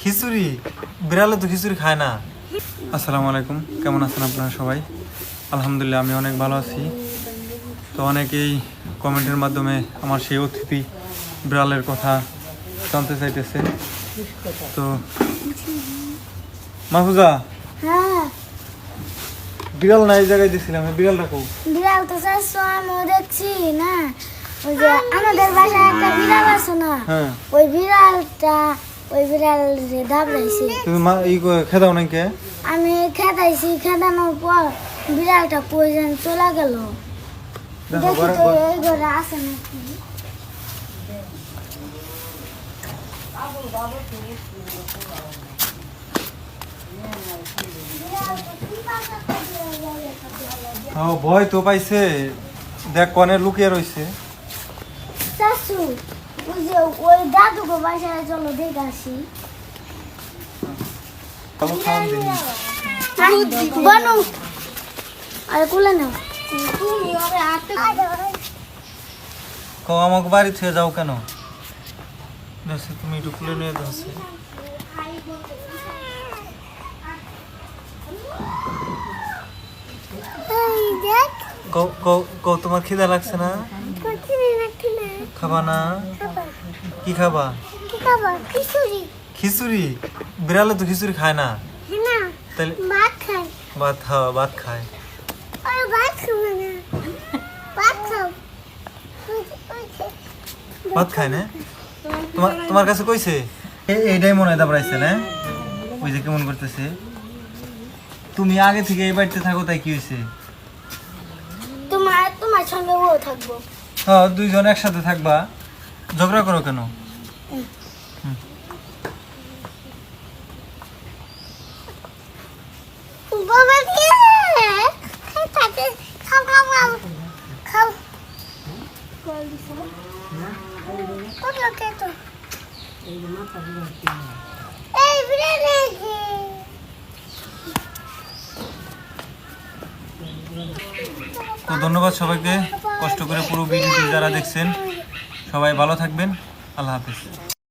খিচুড়ি। বিড়ালে তো খিচুড়ি খায় না। আসসালামু আলাইকুম। কেমন আছেন আপনারা সবাই? আলহামদুলিল্লাহ আমি অনেক ভালো আছি। তো অনেকেই কমেন্টের মাধ্যমে আমার সেই অতিথি বিড়ালের কথা জানতে চাইতেছে। তো মাহফুজা হ্যাঁ। বিড়াল না এই জায়গায় দিছিলাম বিড়াল রাখো বিড়াল তো চারশো আমিও দেখছি না? ওই যে আমাদের বাসায় একটা বিড়াল ওই বিড়ালটা ওই বিড়াল যে দাবড়াইছে তুমি মা ই খেদাও আমি খেদাইছি খেদানোর পর বিড়ালটা প্রয়োজন চলে গেল। দেখি তো এই ঘরে আছে নাকি? ও ভয় তো পাইছে। দেখ কনে লুকিয়ে রইছে। চাচু ওই যে ওই বাসায় চলো দেখে আসি। চলো খাওয়ান দিই। বনু। আরে কুলে নাও। তুমি ওরে হাতে কো আমাকে বাড়ি থেকে যাও কেন? দেখছি তুমি একটু খুলে নিয়ে কো কো তোমার খিদা লাগছে না? খাবা না? কি খাবা? খিচুড়ি। খিচুড়ি? বিড়ালে তো খিচুড়ি খায় না। তাহলে ভাত খাই ভাত খাওয়া ভাত খায়। ভাত খাব না। ভাত খাও। খায় না? তোমার তোমার কাছে কইছে? এইটাই মনে হয় দাবড়াইছে না? ওই যে কেমন করতেছে? তুমি আগে থেকে এই বাড়িতে থাকো তাই কি হয়েছে তোমার তোমার সঙ্গে ও থাকব। দুইজন একসাথে থাকবা ঝগড়া করো কেন বাবা কি খাই থাকে খাও খাও খাও খাও ওকে ওকে তো এই বিরিয়ানি তো ধন্যবাদ সবাইকে। কষ্ট করে পুরো ভিডিওটি যারা দেখছেন সবাই ভালো থাকবেন। আল্লাহ হাফিজ।